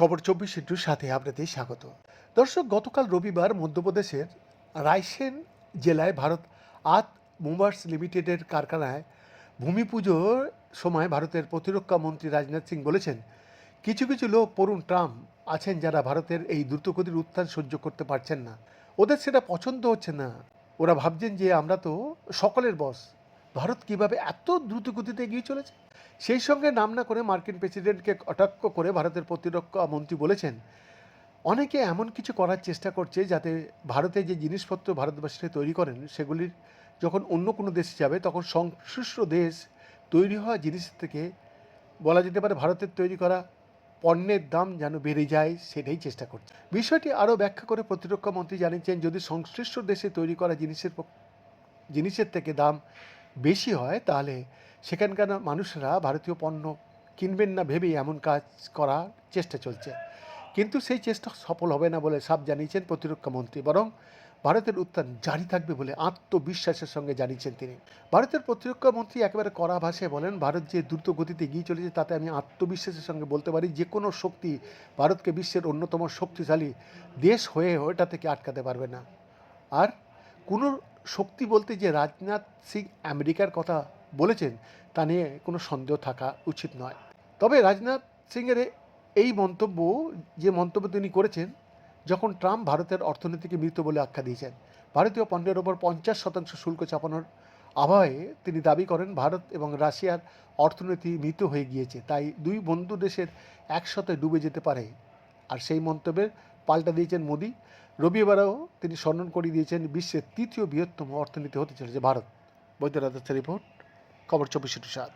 খবর চব্বিশ ইন্টুর সাথে আপনাদের স্বাগত। দর্শক, গতকাল রবিবার মধ্যপ্রদেশের রায়সেন জেলায় ভারত আত মুভার্স লিমিটেডের কারখানায় ভূমি পুজোর সময় ভারতের প্রতিরক্ষা মন্ত্রী রাজনাথ সিং বলেছেন, কিছু কিছু লোক পড়ুন ট্রাম্প আছেন যারা ভারতের এই দ্রুতগতির উত্থান সহ্য করতে পারছেন না। ওদের সেটা পছন্দ হচ্ছে না। ওরা ভাবছেন যে আমরা তো সকলের বস ভারত কীভাবে এত দ্রুত গতিতে এগিয়ে চলেছে? সেই সঙ্গে নাম না করে মার্কিন প্রেসিডেন্টকে কটাক্ষ করে ভারতের প্রতিরক্ষা মন্ত্রী বলেছেন, অনেকে এমন কিছু করার চেষ্টা করছে যাতে ভারতে যে জিনিসপত্র ভারতবাসীরা তৈরি করেন, সেগুলির যখন অন্য কোনো দেশে যাবে, তখন সংশ্লিষ্ট দেশ তৈরি হওয়া জিনিস থেকে বলা যেতে পারে ভারতের তৈরি করা পণ্যের দাম যেন বেড়ে যায়, সেটাই চেষ্টা করছে। বিষয়টি আরও ব্যাখ্যা করে প্রতিরক্ষা মন্ত্রী জানিয়েছেন, যদি সংশ্লিষ্ট দেশে তৈরি করা জিনিসের জিনিসের থেকে দাম বেশি হয়, তাহলে সেখানকার মানুষরা ভারতীয় পণ্য কিনবেন না ভেবেই এমন কাজ করার চেষ্টা চলছে। কিন্তু সেই চেষ্টা সফল হবে না বলে সাপ জানিয়েছেন প্রতিরক্ষা মন্ত্রী, বরং ভারতের উত্থান জারি থাকবে বলে আত্মবিশ্বাসের সঙ্গে জানিয়েছেন তিনি। ভারতের প্রতিরক্ষা মন্ত্রী একেবারে কড়া ভাষায় বলেন, ভারত যে দ্রুত গতিতে এগিয়ে চলেছে, তাতে আমি আত্মবিশ্বাসের সঙ্গে বলতে পারি, যে কোনো শক্তি ভারতকে বিশ্বের অন্যতম শক্তিশালী দেশ হয়ে ওটা থেকে আটকাতে পারবে না। আর কোনো শক্তি বলতে যে রাজনাথ সিং আমেরিকার কথা বলেছেন, তা নিয়ে কোনো সন্দেহ থাকা উচিত নয়। তবে রাজনাথ সিংয়ের এই মন্তব্য, যে মন্তব্য তিনি করেছেন, যখন ট্রাম্প ভারতের অর্থনীতিকে মৃত বলে আখ্যা দিয়েছেন, ভারতীয় পণ্যের ওপর পঞ্চাশ শতাংশ শুল্ক চাপানোর আবহে তিনি দাবি করেন, ভারত এবং রাশিয়ার অর্থনীতি মৃত হয়ে গিয়েছে, তাই দুই বন্ধু দেশের একসাথে ডুবে যেতে পারে। আর সেই মন্তব্যের পাল্টা দিয়েছেন মোদি। রবিবারেও তিনি স্মরণ করিয়ে দিয়েছেন বিশ্বের তৃতীয় বৃহত্তম অর্থনীতি হতে চলেছে ভারত। বৈদ্যনাথ রিপোর্ট, খবর চব্বিশ সাত।